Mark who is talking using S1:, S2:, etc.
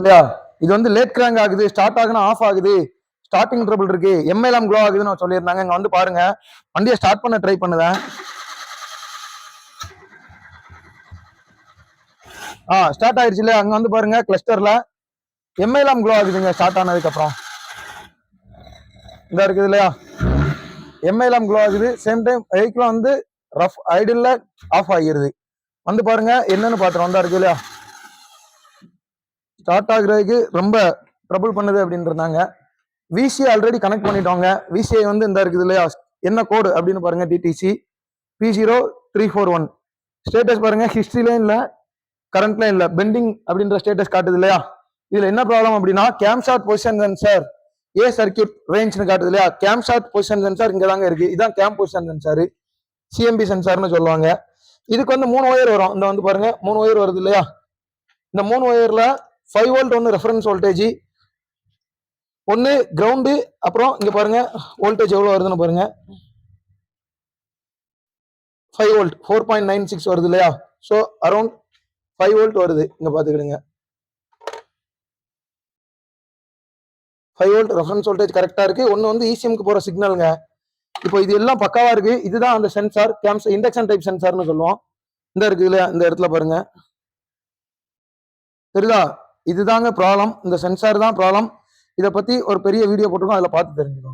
S1: இல்லையா? இது வந்து லேட் கிராங்க் ஆகுது ஸ்டார்ட் ஆகுனா ஆஃப் ஆகுது. ஸ்டார்டிங் ட்ரபிள் இருக்கு. எம்எல்எம் க்ளோ ஆகுதுன்னு சொல்லியிருந்தாங்க. இங்க வந்து பாருங்க. வண்டியை ஸ்டார்ட் பண்ண ட்ரை பண்ணுதேன். ஆ ஸ்டார்ட் ஆயிடுச்சு இல்லையா? அங்க வந்து பாருங்க கிளஸ்டர்ல எம்எல்எம் க்ளோ ஆகுதுங்க ஸ்டார்ட் ஆனதுக்கு அப்புறம். இந்த இருக்குது இல்லையா? எம்ஐலாம் க்ளோ ஆகுது. சேம் டைம் வெஹிக்கிள் வந்து ரஃப் ஐடில் ஆஃப் ஆகிருது. வந்து பாருங்க என்னன்னு பார்த்துருவோம் வந்தா இருக்கு இல்லையா? ஸ்டார்ட் ஆகுறதுக்கு ரொம்ப ட்ரபிள் பண்ணுது அப்படின்னு இருந்தாங்க விசிஐ ஆல்ரெடி கனெக்ட் பண்ணிட்டோங்க விசிஐ வந்து இந்த இருக்குது இல்லையா? என்ன கோடு அப்படின்னு பாருங்க DTC P zero three four one status பாருங்க ஹிஸ்ட்ரிலையும் இல்லை கரண்ட்லையும் இல்லை. பெண்டிங் அப்படின்ற ஸ்டேட்டஸ் காட்டுது இல்லையா? இதுல என்ன ப்ராப்ளம் அப்படின்னா cam short position sensor A circuit ரேஞ்ச்னு காட்டுது இல்லையா? கேம் ஷார்ட் பொசிஷன் சென்சார் இங்க தாங்க இருக்கு. இதான் கேம் பொசிஷன் சென்சார் சிஎம்பி சென்சார்னு சொல்லுவாங்க. இதுக்கு வந்து மூணு ஒயர் வரும். இந்த வந்து பாருங்க மூணு ஒயர் வருது இல்லையா? இந்த மூணு ஒயர்ல ஃபைவ் வோல்ட் ஒன்று ரெஃபரன்ஸ் வோல்டேஜ் ஒன்று கிரவுண்டு அப்புறம் இங்கே பாருங்க வோல்டேஜ் எவ்வளோ வருதுன்னு பாருங்க. Five volt four point nine six வருது இல்லையா? ஸோ அரௌண்ட் ஃபைவ் வோல்ட் வருது. இங்கே பார்த்துக்கிடுங்க ஃபைவ் வோல்ட் ரெஃபரன்ஸ் வோல்டேஜ் கரெக்டாக இருக்குது ஒன்று வந்து இசிஎம்க்கு போகிற சிக்னலுங்க இப்போ இது எல்லாம் பக்காவாக இருக்குது இதுதான் அந்த சென்சார் கேம்ஸ் இண்டக்ஷன் டைப் சென்சார்னு சொல்லுவோம். இந்த இருக்குது இல்லையா? இந்த இடத்துல பாருங்க. தெரியுதா? இதுதாங்க ப்ராப்ளம் இந்த சென்சார் தான் ப்ராப்ளம் இதை பத்தி ஒரு பெரிய வீடியோ போட்டிருக்கோம் அதில் பார்த்து தெரிஞ்சுக்கோங்க.